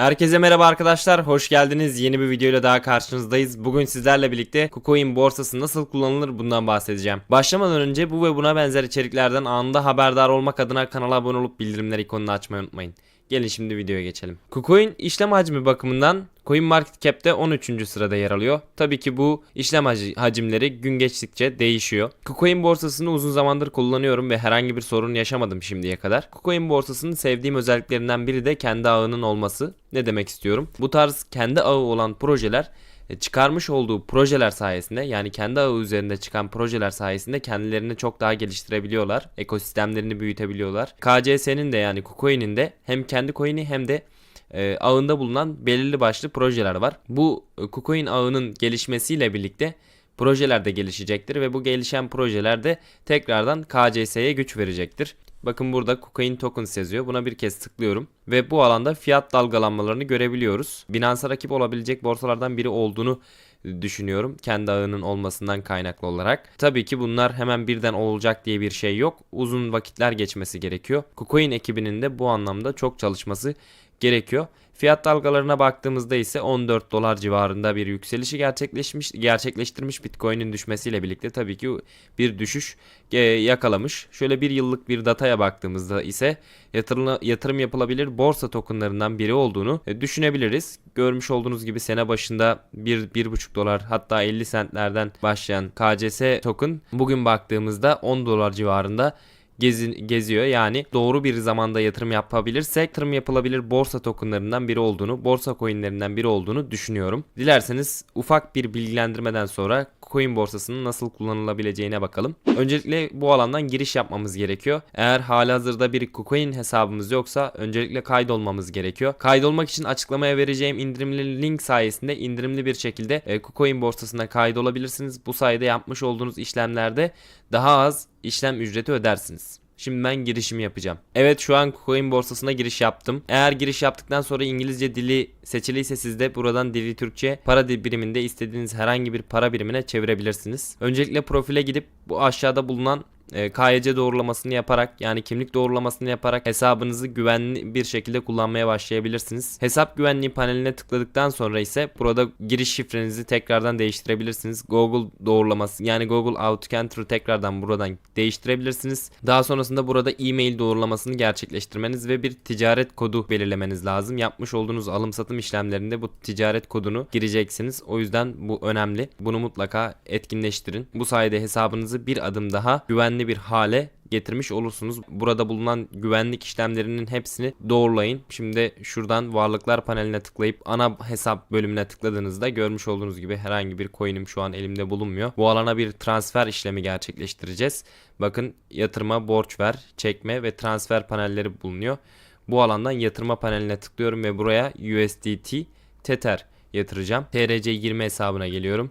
Herkese merhaba arkadaşlar, hoş geldiniz. Yeni bir videoyla daha karşınızdayız. Bugün sizlerle birlikte KuCoin borsası nasıl kullanılır bundan bahsedeceğim. Başlamadan önce bu ve buna benzer içeriklerden anında haberdar olmak adına kanala abone olup bildirimler ikonunu açmayı unutmayın. Gelin şimdi videoya geçelim. KuCoin işlem hacmi bakımından CoinMarketCap'te 13. sırada yer alıyor. Tabii ki bu işlem hac- hacimleri gün geçtikçe değişiyor. KuCoin borsasını uzun zamandır kullanıyorum ve herhangi bir sorun yaşamadım şimdiye kadar. KuCoin borsasının sevdiğim özelliklerinden biri de kendi ağının olması. Ne demek istiyorum? Bu tarz kendi ağı olan projeler çıkarmış olduğu projeler sayesinde yani kendi ağı üzerinde çıkan projeler sayesinde kendilerini çok daha geliştirebiliyorlar. Ekosistemlerini büyütebiliyorlar. KCS'nin de yani KuCoin'in de hem kendi coin'i hem de e, ağında bulunan belirli başlı projeler var. Bu e, KuCoin ağının gelişmesiyle birlikte projeler de gelişecektir ve bu gelişen projeler de tekrardan KCS'ye güç verecektir. Bakın burada KuCoin Tokens yazıyor. Buna bir kez tıklıyorum. Ve bu alanda fiyat dalgalanmalarını görebiliyoruz. Binance'a rakip olabilecek borsalardan biri olduğunu düşünüyorum. Kendi ağının olmasından kaynaklı olarak. Tabii ki bunlar hemen birden olacak diye bir şey yok. Uzun vakitler geçmesi gerekiyor. KuCoin ekibinin de bu anlamda çok çalışması gerekiyor. Fiyat dalgalarına baktığımızda ise 14 dolar civarında bir yükselişi gerçekleşmiş gerçekleştirmiş Bitcoin'in düşmesiyle birlikte tabii ki bir düşüş e, yakalamış. Şöyle bir yıllık bir dataya baktığımızda ise yatırım, yatırım yapılabilir borsa tokenlarından biri olduğunu e, düşünebiliriz. Görmüş olduğunuz gibi sene başında 1 1,5 dolar hatta 50 centlerden başlayan KCS token bugün baktığımızda 10 dolar civarında gezi, geziyor. Yani doğru bir zamanda yatırım yapabilirsek yatırım yapılabilir borsa tokenlarından biri olduğunu, borsa coinlerinden biri olduğunu düşünüyorum. Dilerseniz ufak bir bilgilendirmeden sonra coin borsasının nasıl kullanılabileceğine bakalım. Öncelikle bu alandan giriş yapmamız gerekiyor. Eğer halihazırda bir KuCoin hesabımız yoksa öncelikle kaydolmamız gerekiyor. Kaydolmak için açıklamaya vereceğim indirimli link sayesinde indirimli bir şekilde e, KuCoin borsasına kaydolabilirsiniz. Bu sayede yapmış olduğunuz işlemlerde daha az işlem ücreti ödersiniz. Şimdi ben girişimi yapacağım. Evet şu an coin borsasına giriş yaptım. Eğer giriş yaptıktan sonra İngilizce dili seçiliyse siz de buradan dili Türkçe para biriminde istediğiniz herhangi bir para birimine çevirebilirsiniz. Öncelikle profile gidip bu aşağıda bulunan e, KYC doğrulamasını yaparak yani kimlik doğrulamasını yaparak hesabınızı güvenli bir şekilde kullanmaya başlayabilirsiniz. Hesap güvenliği paneline tıkladıktan sonra ise burada giriş şifrenizi tekrardan değiştirebilirsiniz. Google doğrulaması yani Google Authenticator'ı tekrardan buradan değiştirebilirsiniz. Daha sonrasında burada e-mail doğrulamasını gerçekleştirmeniz ve bir ticaret kodu belirlemeniz lazım. Yapmış olduğunuz alım satım işlemlerinde bu ticaret kodunu gireceksiniz. O yüzden bu önemli. Bunu mutlaka etkinleştirin. Bu sayede hesabınızı bir adım daha güvenli bir hale getirmiş olursunuz. Burada bulunan güvenlik işlemlerinin hepsini doğrulayın. Şimdi şuradan varlıklar paneline tıklayıp ana hesap bölümüne tıkladığınızda görmüş olduğunuz gibi herhangi bir coin'im şu an elimde bulunmuyor. Bu alana bir transfer işlemi gerçekleştireceğiz. Bakın yatırma, borç ver, çekme ve transfer panelleri bulunuyor. Bu alandan yatırma paneline tıklıyorum ve buraya USDT Tether yatıracağım. TRC20 hesabına geliyorum.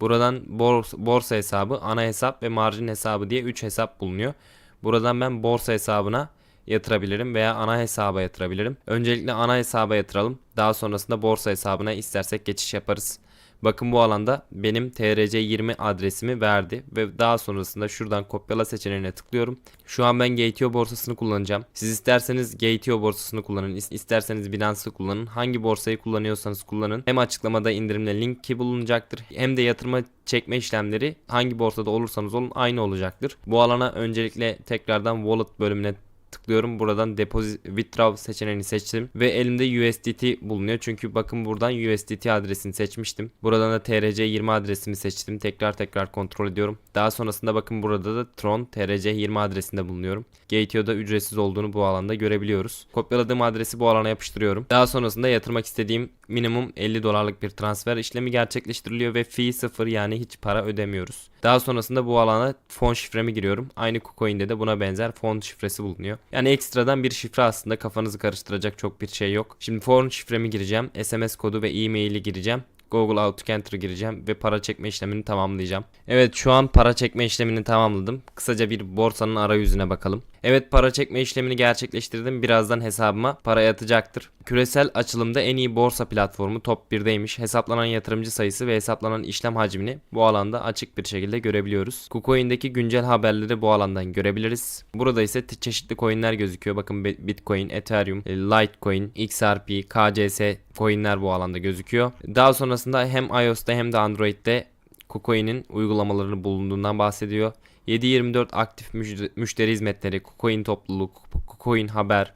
Buradan borsa, borsa hesabı, ana hesap ve marjin hesabı diye 3 hesap bulunuyor. Buradan ben borsa hesabına yatırabilirim veya ana hesaba yatırabilirim. Öncelikle ana hesaba yatıralım. Daha sonrasında borsa hesabına istersek geçiş yaparız. Bakın bu alanda benim TRC20 adresimi verdi ve daha sonrasında şuradan kopyala seçeneğine tıklıyorum. Şu an ben Gateo borsasını kullanacağım. Siz isterseniz Gateo borsasını kullanın, isterseniz Binance'ı kullanın. Hangi borsayı kullanıyorsanız kullanın. Hem açıklamada indirimle linki bulunacaktır hem de yatırma çekme işlemleri hangi borsada olursanız olun aynı olacaktır. Bu alana öncelikle tekrardan wallet bölümüne tıklıyorum. Buradan deposit withdraw seçeneğini seçtim ve elimde USDT bulunuyor. Çünkü bakın buradan USDT adresini seçmiştim. Buradan da TRC20 adresimi seçtim. Tekrar tekrar kontrol ediyorum. Daha sonrasında bakın burada da Tron TRC20 adresinde bulunuyorum. Gateo'da ücretsiz olduğunu bu alanda görebiliyoruz. Kopyaladığım adresi bu alana yapıştırıyorum. Daha sonrasında yatırmak istediğim minimum 50 dolarlık bir transfer işlemi gerçekleştiriliyor ve fee sıfır yani hiç para ödemiyoruz. Daha sonrasında bu alana fon şifremi giriyorum. Aynı KuCoin'de de buna benzer fon şifresi bulunuyor. Yani ekstradan bir şifre aslında kafanızı karıştıracak çok bir şey yok. Şimdi fon şifremi gireceğim. SMS kodu ve e-maili gireceğim. Google Authenticator'ı gireceğim ve para çekme işlemini tamamlayacağım. Evet şu an para çekme işlemini tamamladım. Kısaca bir borsanın arayüzüne bakalım. Evet para çekme işlemini gerçekleştirdim. Birazdan hesabıma para yatacaktır. Küresel açılımda en iyi borsa platformu top 1'deymiş. Hesaplanan yatırımcı sayısı ve hesaplanan işlem hacmini bu alanda açık bir şekilde görebiliyoruz. KuCoin'deki güncel haberleri bu alandan görebiliriz. Burada ise çeşitli coinler gözüküyor. Bakın Bi- Bitcoin, Ethereum, e, Litecoin, XRP, KCS coinler bu alanda gözüküyor. Daha sonrasında hem iOS'ta hem de Android'de KuCoin'in uygulamalarını bulunduğundan bahsediyor. 7/24 aktif müşteri, hizmetleri, KuCoin topluluk, KuCoin haber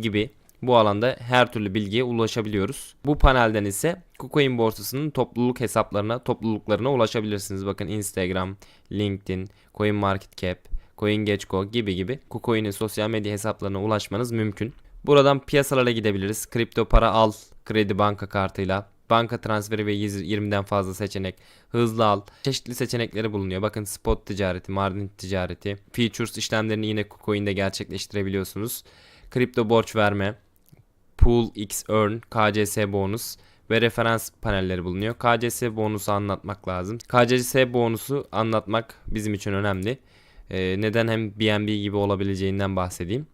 gibi bu alanda her türlü bilgiye ulaşabiliyoruz. Bu panelden ise KuCoin borsasının topluluk hesaplarına, topluluklarına ulaşabilirsiniz. Bakın Instagram, LinkedIn, CoinMarketCap, CoinGecko gibi gibi KuCoin'in sosyal medya hesaplarına ulaşmanız mümkün. Buradan piyasalara gidebiliriz. Kripto para al kredi banka kartıyla. Banka transferi ve 20'den fazla seçenek. Hızlı al. Çeşitli seçenekleri bulunuyor. Bakın spot ticareti, margin ticareti. Futures işlemlerini yine KuCoin'de gerçekleştirebiliyorsunuz. Kripto borç verme. Pool X Earn, KCS bonus ve referans panelleri bulunuyor. KCS bonusu anlatmak lazım. KCS bonusu anlatmak bizim için önemli. Ee, neden hem BNB gibi olabileceğinden bahsedeyim.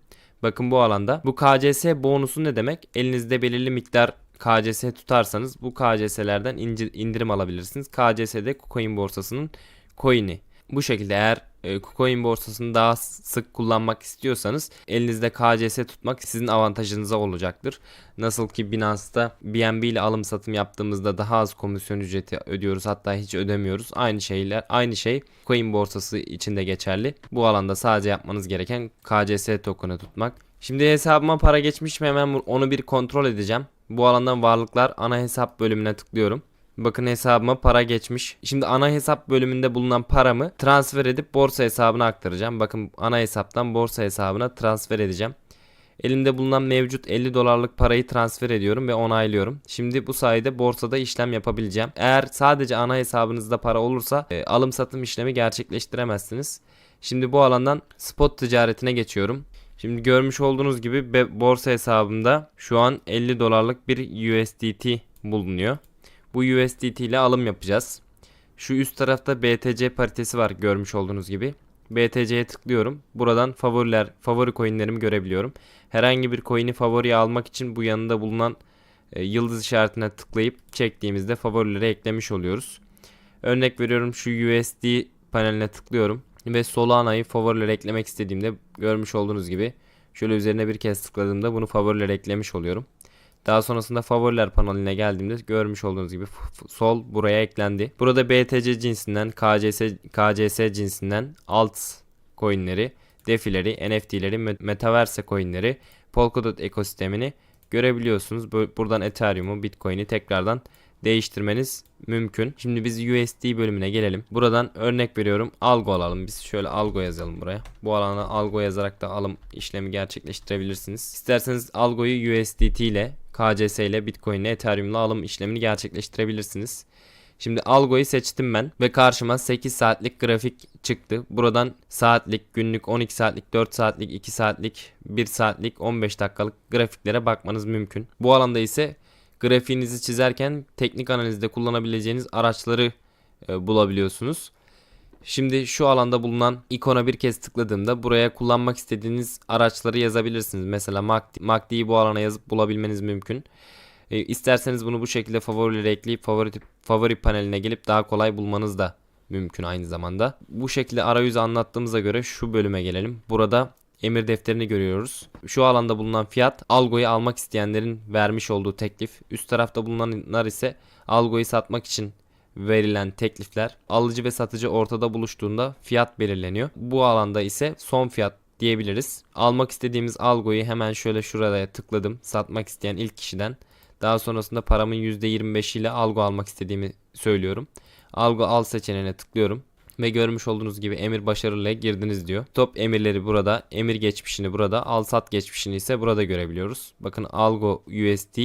Bakın bu alanda bu KCS bonusu ne demek? Elinizde belirli miktar KCS tutarsanız bu KCS'lerden indirim alabilirsiniz. KCS de KuCoin borsasının coin'i. Bu şekilde eğer e, KuCoin borsasını daha sık kullanmak istiyorsanız elinizde KCS tutmak sizin avantajınıza olacaktır. Nasıl ki Binance'da BNB ile alım satım yaptığımızda daha az komisyon ücreti ödüyoruz hatta hiç ödemiyoruz. Aynı şeyler aynı şey Coin borsası için de geçerli. Bu alanda sadece yapmanız gereken KCS token'ı tutmak. Şimdi hesabıma para geçmiş mi hemen onu bir kontrol edeceğim. Bu alandan varlıklar ana hesap bölümüne tıklıyorum. Bakın hesabıma para geçmiş. Şimdi ana hesap bölümünde bulunan paramı transfer edip borsa hesabına aktaracağım. Bakın ana hesaptan borsa hesabına transfer edeceğim. Elimde bulunan mevcut 50 dolarlık parayı transfer ediyorum ve onaylıyorum. Şimdi bu sayede borsada işlem yapabileceğim. Eğer sadece ana hesabınızda para olursa e, alım satım işlemi gerçekleştiremezsiniz. Şimdi bu alandan spot ticaretine geçiyorum. Şimdi görmüş olduğunuz gibi borsa hesabımda şu an 50 dolarlık bir USDT bulunuyor. Bu USDT ile alım yapacağız. Şu üst tarafta BTC paritesi var görmüş olduğunuz gibi. BTC'ye tıklıyorum. Buradan favoriler, favori coinlerimi görebiliyorum. Herhangi bir coin'i favoriye almak için bu yanında bulunan e, yıldız işaretine tıklayıp çektiğimizde favorilere eklemiş oluyoruz. Örnek veriyorum şu USD paneline tıklıyorum ve Solana'yı favorilere eklemek istediğimde görmüş olduğunuz gibi şöyle üzerine bir kez tıkladığımda bunu favorilere eklemiş oluyorum. Daha sonrasında favoriler paneline geldiğimde görmüş olduğunuz gibi sol buraya eklendi. Burada BTC cinsinden, KCS, KCS cinsinden alt coinleri, defileri, NFT'leri, Metaverse coinleri, Polkadot ekosistemini görebiliyorsunuz. Buradan Ethereum'u, Bitcoin'i tekrardan değiştirmeniz mümkün. Şimdi biz USD bölümüne gelelim. Buradan örnek veriyorum. Algo alalım. Biz şöyle algo yazalım buraya. Bu alana algo yazarak da alım işlemi gerçekleştirebilirsiniz. İsterseniz algoyu USDT ile KCS ile Bitcoin ile Ethereum ile alım işlemini gerçekleştirebilirsiniz. Şimdi algoyu seçtim ben ve karşıma 8 saatlik grafik çıktı. Buradan saatlik, günlük, 12 saatlik, 4 saatlik, 2 saatlik, 1 saatlik, 15 dakikalık grafiklere bakmanız mümkün. Bu alanda ise grafiğinizi çizerken teknik analizde kullanabileceğiniz araçları e, bulabiliyorsunuz. Şimdi şu alanda bulunan ikona bir kez tıkladığımda buraya kullanmak istediğiniz araçları yazabilirsiniz. Mesela MACD'yi bu alana yazıp bulabilmeniz mümkün. E, isterseniz bunu bu şekilde favorilere ekleyip favori, favori paneline gelip daha kolay bulmanız da mümkün aynı zamanda. Bu şekilde arayüzü anlattığımıza göre şu bölüme gelelim. Burada emir defterini görüyoruz. Şu alanda bulunan fiyat algoyu almak isteyenlerin vermiş olduğu teklif. Üst tarafta bulunanlar ise algoyu satmak için verilen teklifler. Alıcı ve satıcı ortada buluştuğunda fiyat belirleniyor. Bu alanda ise son fiyat diyebiliriz. Almak istediğimiz algoyu hemen şöyle şuraya tıkladım. Satmak isteyen ilk kişiden. Daha sonrasında paramın %25 ile algo almak istediğimi söylüyorum. Algo al seçeneğine tıklıyorum ve görmüş olduğunuz gibi emir başarıyla girdiniz diyor. Top emirleri burada, emir geçmişini burada, al sat geçmişini ise burada görebiliyoruz. Bakın algo USD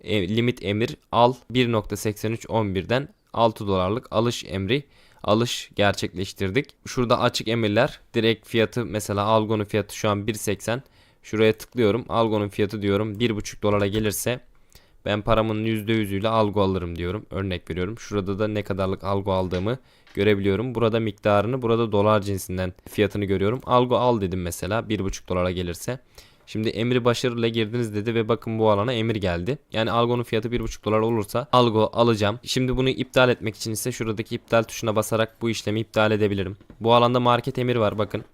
e, limit emir al 1.8311'den 6 dolarlık alış emri alış gerçekleştirdik. Şurada açık emirler direkt fiyatı mesela Algo'nun fiyatı şu an 1.80 şuraya tıklıyorum Algo'nun fiyatı diyorum 1.5 dolara gelirse Ben paramın %100'üyle algo alırım diyorum. Örnek veriyorum. Şurada da ne kadarlık algo aldığımı görebiliyorum. Burada miktarını, burada dolar cinsinden fiyatını görüyorum. Algo al dedim mesela 1,5 dolara gelirse. Şimdi emri başarıyla girdiniz dedi ve bakın bu alana emir geldi. Yani algonun fiyatı 1,5 dolar olursa algo alacağım. Şimdi bunu iptal etmek için ise şuradaki iptal tuşuna basarak bu işlemi iptal edebilirim. Bu alanda market emir var bakın.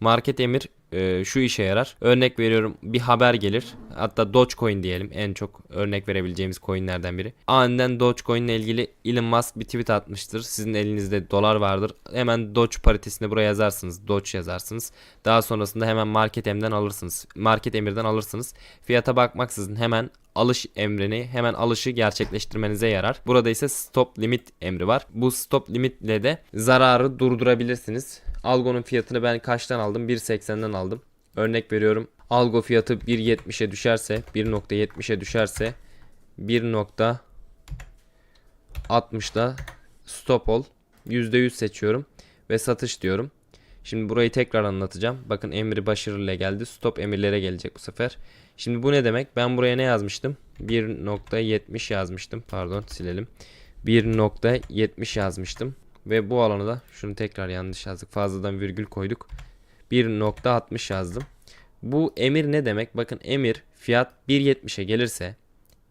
Market emir e, şu işe yarar. Örnek veriyorum bir haber gelir. Hatta Dogecoin diyelim en çok örnek verebileceğimiz coinlerden biri. Aniden Dogecoin ile ilgili Elon Musk bir tweet atmıştır. Sizin elinizde dolar vardır. Hemen Doge paritesini buraya yazarsınız. Doge yazarsınız. Daha sonrasında hemen market emden alırsınız. Market emirden alırsınız. Fiyata bakmaksızın hemen alış emrini hemen alışı gerçekleştirmenize yarar. Burada ise stop limit emri var. Bu stop limitle de zararı durdurabilirsiniz. Algo'nun fiyatını ben kaçtan aldım? 1.80'den aldım. Örnek veriyorum. Algo fiyatı 1.70'e düşerse, 1.70'e düşerse 1.60'da stop ol. %100 seçiyorum ve satış diyorum. Şimdi burayı tekrar anlatacağım. Bakın emri başarıyla geldi. Stop emirlere gelecek bu sefer. Şimdi bu ne demek? Ben buraya ne yazmıştım? 1.70 yazmıştım. Pardon silelim. 1.70 yazmıştım. Ve bu alana da şunu tekrar yanlış yazdık. Fazladan virgül koyduk. 1.60 yazdım. Bu emir ne demek? Bakın emir fiyat 1.70'e gelirse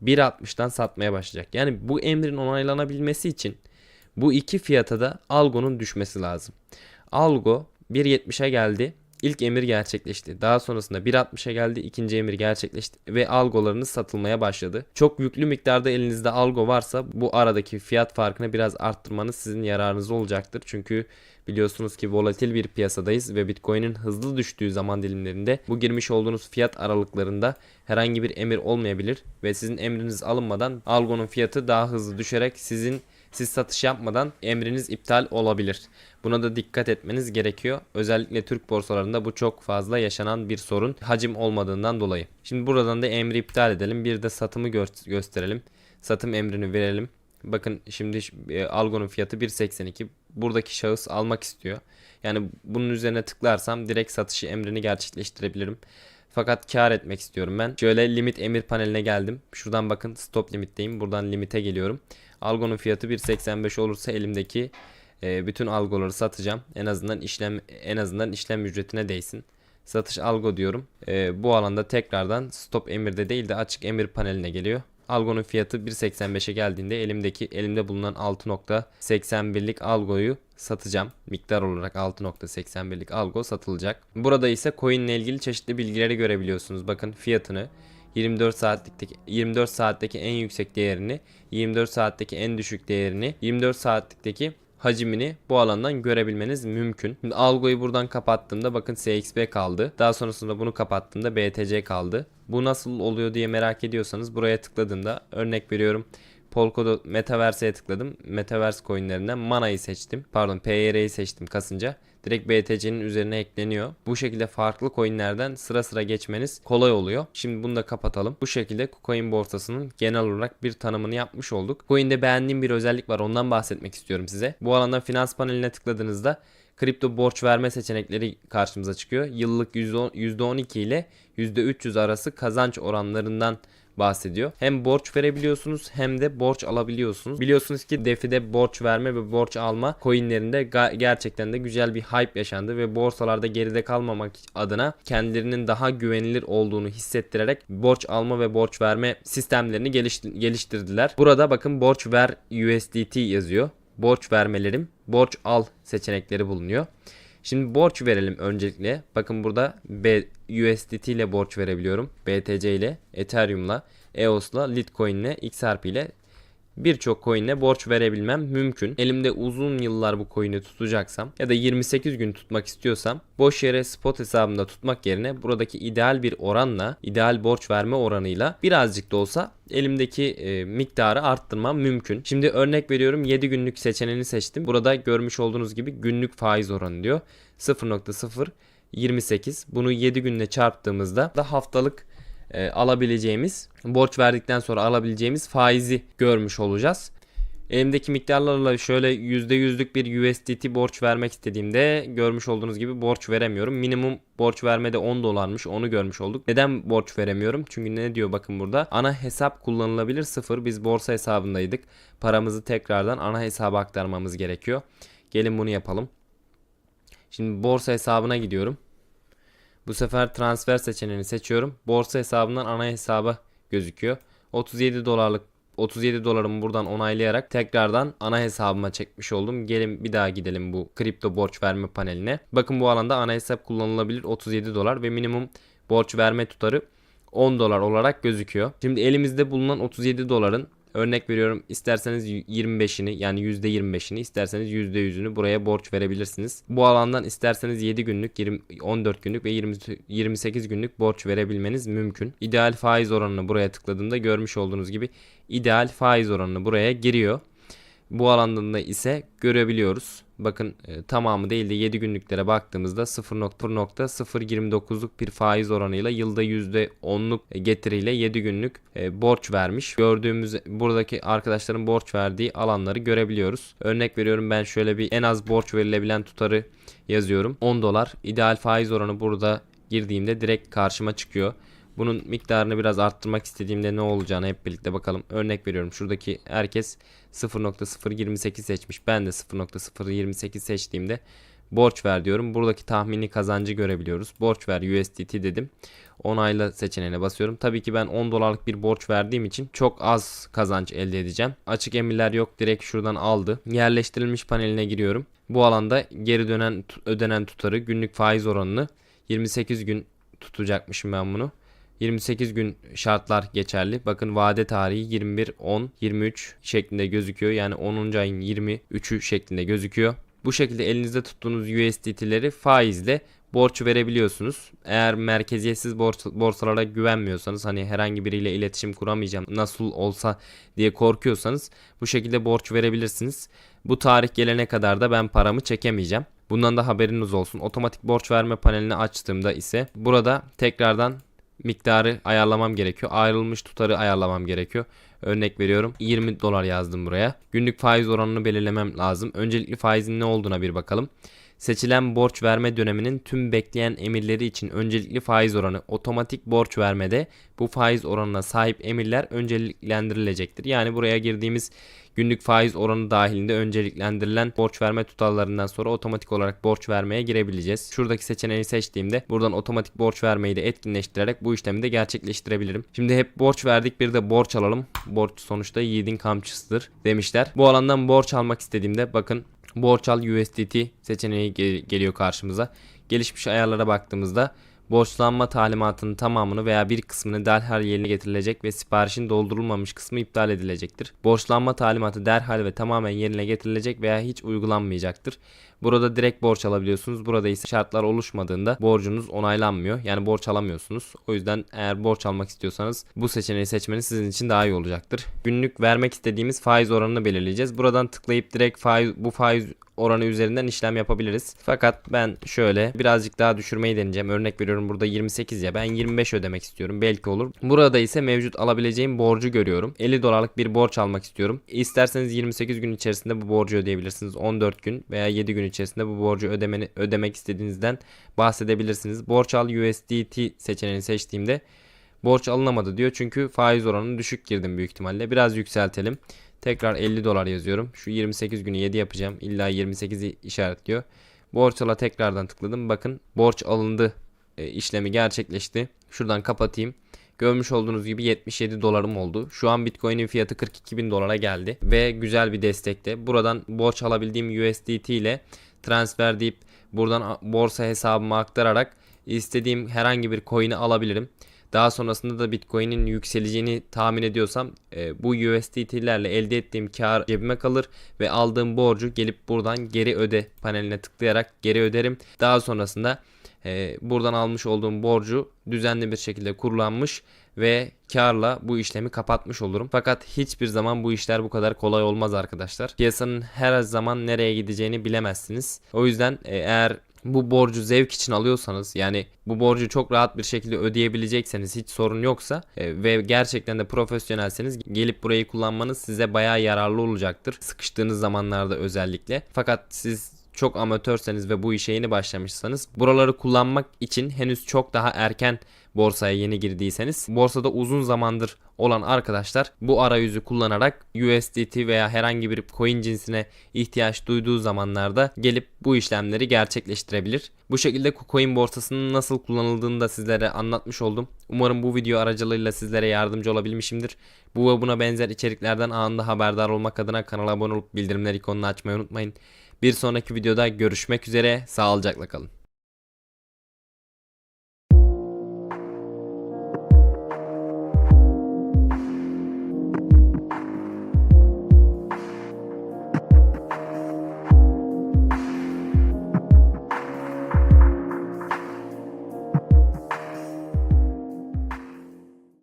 1.60'dan satmaya başlayacak. Yani bu emrin onaylanabilmesi için bu iki fiyata da algonun düşmesi lazım. Algo 1.70'e geldi. İlk emir gerçekleşti. Daha sonrasında 1.60'a geldi. ikinci emir gerçekleşti ve algolarınız satılmaya başladı. Çok yüklü miktarda elinizde algo varsa bu aradaki fiyat farkını biraz arttırmanız sizin yararınıza olacaktır. Çünkü biliyorsunuz ki volatil bir piyasadayız ve Bitcoin'in hızlı düştüğü zaman dilimlerinde bu girmiş olduğunuz fiyat aralıklarında herhangi bir emir olmayabilir ve sizin emriniz alınmadan algonun fiyatı daha hızlı düşerek sizin siz satış yapmadan emriniz iptal olabilir. Buna da dikkat etmeniz gerekiyor. Özellikle Türk borsalarında bu çok fazla yaşanan bir sorun. Hacim olmadığından dolayı. Şimdi buradan da emri iptal edelim. Bir de satımı gö- gösterelim. Satım emrini verelim. Bakın şimdi e, algonun fiyatı 1.82. Buradaki şahıs almak istiyor. Yani bunun üzerine tıklarsam direkt satışı emrini gerçekleştirebilirim. Fakat kar etmek istiyorum ben. Şöyle limit emir paneline geldim. Şuradan bakın stop limitteyim. Buradan limite geliyorum. Algonun fiyatı 1.85 olursa elimdeki e, bütün algoları satacağım. En azından işlem en azından işlem ücretine değsin. Satış algo diyorum. E, bu alanda tekrardan stop emirde değil de açık emir paneline geliyor. Algonun fiyatı 1.85'e geldiğinde elimdeki elimde bulunan 6.81'lik algoyu satacağım. Miktar olarak 6.81'lik algo satılacak. Burada ise coin ile ilgili çeşitli bilgileri görebiliyorsunuz. Bakın fiyatını 24 saatlikteki 24 saatteki en yüksek değerini, 24 saatteki en düşük değerini, 24 saatlikteki hacimini bu alandan görebilmeniz mümkün. Şimdi algoyu buradan kapattığımda bakın CXP kaldı. Daha sonrasında bunu kapattığımda BTC kaldı. Bu nasıl oluyor diye merak ediyorsanız buraya tıkladığımda örnek veriyorum. Polkadot Metaverse'ye tıkladım. Metaverse coinlerinden Mana'yı seçtim. Pardon PR'yi seçtim kasınca. Direkt BTC'nin üzerine ekleniyor. Bu şekilde farklı coinlerden sıra sıra geçmeniz kolay oluyor. Şimdi bunu da kapatalım. Bu şekilde KuCoin borsasının genel olarak bir tanımını yapmış olduk. Coin'de beğendiğim bir özellik var. Ondan bahsetmek istiyorum size. Bu alanda finans paneline tıkladığınızda kripto borç verme seçenekleri karşımıza çıkıyor. Yıllık %12 ile %300 arası kazanç oranlarından bahsediyor. Hem borç verebiliyorsunuz hem de borç alabiliyorsunuz. Biliyorsunuz ki DeFi'de borç verme ve borç alma coinlerinde gerçekten de güzel bir hype yaşandı ve borsalarda geride kalmamak adına kendilerinin daha güvenilir olduğunu hissettirerek borç alma ve borç verme sistemlerini geliştirdiler. Burada bakın borç ver USDT yazıyor. Borç vermelerim, borç al seçenekleri bulunuyor. Şimdi borç verelim öncelikle. Bakın burada B, USDT ile borç verebiliyorum. BTC ile, Ethereum'la, EOS'la, Litecoin ile, XRP ile birçok coin'e borç verebilmem mümkün. Elimde uzun yıllar bu coin'i tutacaksam ya da 28 gün tutmak istiyorsam boş yere spot hesabımda tutmak yerine buradaki ideal bir oranla, ideal borç verme oranıyla birazcık da olsa elimdeki e, miktarı arttırmam mümkün. Şimdi örnek veriyorum 7 günlük seçeneğini seçtim. Burada görmüş olduğunuz gibi günlük faiz oranı diyor. 0.028. Bunu 7 günle çarptığımızda da haftalık e, alabileceğimiz borç verdikten sonra alabileceğimiz faizi görmüş olacağız. Elimdeki miktarlarla şöyle %100'lük bir USDT borç vermek istediğimde görmüş olduğunuz gibi borç veremiyorum. Minimum borç vermede 10 dolarmış onu görmüş olduk. Neden borç veremiyorum? Çünkü ne diyor bakın burada. Ana hesap kullanılabilir sıfır. Biz borsa hesabındaydık. Paramızı tekrardan ana hesaba aktarmamız gerekiyor. Gelin bunu yapalım. Şimdi borsa hesabına gidiyorum. Bu sefer transfer seçeneğini seçiyorum. Borsa hesabından ana hesaba gözüküyor. 37 dolarlık 37 dolarımı buradan onaylayarak tekrardan ana hesabıma çekmiş oldum. Gelin bir daha gidelim bu kripto borç verme paneline. Bakın bu alanda ana hesap kullanılabilir 37 dolar ve minimum borç verme tutarı 10 dolar olarak gözüküyor. Şimdi elimizde bulunan 37 doların Örnek veriyorum isterseniz 25'ini yani %25'ini isterseniz %100'ünü buraya borç verebilirsiniz. Bu alandan isterseniz 7 günlük, 20, 14 günlük ve 20, 28 günlük borç verebilmeniz mümkün. İdeal faiz oranını buraya tıkladığımda görmüş olduğunuz gibi ideal faiz oranını buraya giriyor. Bu alandan da ise görebiliyoruz. Bakın e, tamamı değil de 7 günlüklere baktığımızda 0.029'luk bir faiz oranıyla yılda %10'luk getiriyle 7 günlük e, borç vermiş. Gördüğümüz buradaki arkadaşların borç verdiği alanları görebiliyoruz. Örnek veriyorum ben şöyle bir en az borç verilebilen tutarı yazıyorum. 10 dolar. İdeal faiz oranı burada girdiğimde direkt karşıma çıkıyor. Bunun miktarını biraz arttırmak istediğimde ne olacağını hep birlikte bakalım. Örnek veriyorum. Şuradaki herkes 0.028 seçmiş. Ben de 0.028 seçtiğimde borç ver diyorum. Buradaki tahmini kazancı görebiliyoruz. Borç ver USDT dedim. Onayla seçeneğine basıyorum. Tabii ki ben 10 dolarlık bir borç verdiğim için çok az kazanç elde edeceğim. Açık emirler yok. Direkt şuradan aldı. Yerleştirilmiş paneline giriyorum. Bu alanda geri dönen ödenen tutarı günlük faiz oranını 28 gün tutacakmışım ben bunu. 28 gün şartlar geçerli. Bakın vade tarihi 21 10 23 şeklinde gözüküyor. Yani 10. ayın 23'ü şeklinde gözüküyor. Bu şekilde elinizde tuttuğunuz USDT'leri faizle borç verebiliyorsunuz. Eğer merkeziyetsiz borsalara güvenmiyorsanız hani herhangi biriyle iletişim kuramayacağım nasıl olsa diye korkuyorsanız bu şekilde borç verebilirsiniz. Bu tarih gelene kadar da ben paramı çekemeyeceğim. Bundan da haberiniz olsun. Otomatik borç verme panelini açtığımda ise burada tekrardan miktarı ayarlamam gerekiyor. Ayrılmış tutarı ayarlamam gerekiyor. Örnek veriyorum 20 dolar yazdım buraya. Günlük faiz oranını belirlemem lazım. Öncelikli faizin ne olduğuna bir bakalım. Seçilen borç verme döneminin tüm bekleyen emirleri için öncelikli faiz oranı otomatik borç vermede bu faiz oranına sahip emirler önceliklendirilecektir. Yani buraya girdiğimiz günlük faiz oranı dahilinde önceliklendirilen borç verme tutarlarından sonra otomatik olarak borç vermeye girebileceğiz. Şuradaki seçeneği seçtiğimde buradan otomatik borç vermeyi de etkinleştirerek bu işlemi de gerçekleştirebilirim. Şimdi hep borç verdik bir de borç alalım. Borç sonuçta yiğidin kamçısıdır demişler. Bu alandan borç almak istediğimde bakın borç al USDT seçeneği gel- geliyor karşımıza. Gelişmiş ayarlara baktığımızda borçlanma talimatının tamamını veya bir kısmını derhal yerine getirilecek ve siparişin doldurulmamış kısmı iptal edilecektir. Borçlanma talimatı derhal ve tamamen yerine getirilecek veya hiç uygulanmayacaktır. Burada direkt borç alabiliyorsunuz. Burada ise şartlar oluşmadığında borcunuz onaylanmıyor. Yani borç alamıyorsunuz. O yüzden eğer borç almak istiyorsanız bu seçeneği seçmeniz sizin için daha iyi olacaktır. Günlük vermek istediğimiz faiz oranını belirleyeceğiz. Buradan tıklayıp direkt faiz bu faiz oranı üzerinden işlem yapabiliriz. Fakat ben şöyle birazcık daha düşürmeyi deneyeceğim. Örnek veriyorum burada 28 ya ben 25 ödemek istiyorum. Belki olur. Burada ise mevcut alabileceğim borcu görüyorum. 50 dolarlık bir borç almak istiyorum. İsterseniz 28 gün içerisinde bu borcu ödeyebilirsiniz. 14 gün veya 7 gün içerisinde bu borcu ödemeni, ödemek istediğinizden bahsedebilirsiniz. Borç al USDT seçeneğini seçtiğimde borç alınamadı diyor. Çünkü faiz oranını düşük girdim büyük ihtimalle. Biraz yükseltelim. Tekrar 50 dolar yazıyorum. Şu 28 günü 7 yapacağım. İlla 28'i işaretliyor. Borç ala tekrardan tıkladım. Bakın borç alındı e, işlemi gerçekleşti. Şuradan kapatayım. Görmüş olduğunuz gibi 77 dolarım oldu. Şu an Bitcoin'in fiyatı 42 bin dolara geldi. Ve güzel bir destekte. Buradan borç alabildiğim USDT ile transfer deyip buradan borsa hesabıma aktararak istediğim herhangi bir coin'i alabilirim. Daha sonrasında da Bitcoin'in yükseleceğini tahmin ediyorsam e, bu USDT'lerle elde ettiğim kar cebime kalır ve aldığım borcu gelip buradan geri öde paneline tıklayarak geri öderim. Daha sonrasında e, buradan almış olduğum borcu düzenli bir şekilde kurulanmış ve karla bu işlemi kapatmış olurum. Fakat hiçbir zaman bu işler bu kadar kolay olmaz arkadaşlar. Piyasanın her zaman nereye gideceğini bilemezsiniz. O yüzden e, eğer bu borcu zevk için alıyorsanız yani bu borcu çok rahat bir şekilde ödeyebilecekseniz hiç sorun yoksa e, ve gerçekten de profesyonelseniz gelip burayı kullanmanız size bayağı yararlı olacaktır. Sıkıştığınız zamanlarda özellikle. Fakat siz çok amatörseniz ve bu işe yeni başlamışsanız buraları kullanmak için henüz çok daha erken borsaya yeni girdiyseniz borsada uzun zamandır olan arkadaşlar bu arayüzü kullanarak USDT veya herhangi bir coin cinsine ihtiyaç duyduğu zamanlarda gelip bu işlemleri gerçekleştirebilir. Bu şekilde KuCoin borsasının nasıl kullanıldığını da sizlere anlatmış oldum. Umarım bu video aracılığıyla sizlere yardımcı olabilmişimdir. Bu ve buna benzer içeriklerden anında haberdar olmak adına kanala abone olup bildirimler ikonunu açmayı unutmayın. Bir sonraki videoda görüşmek üzere. Sağlıcakla kalın.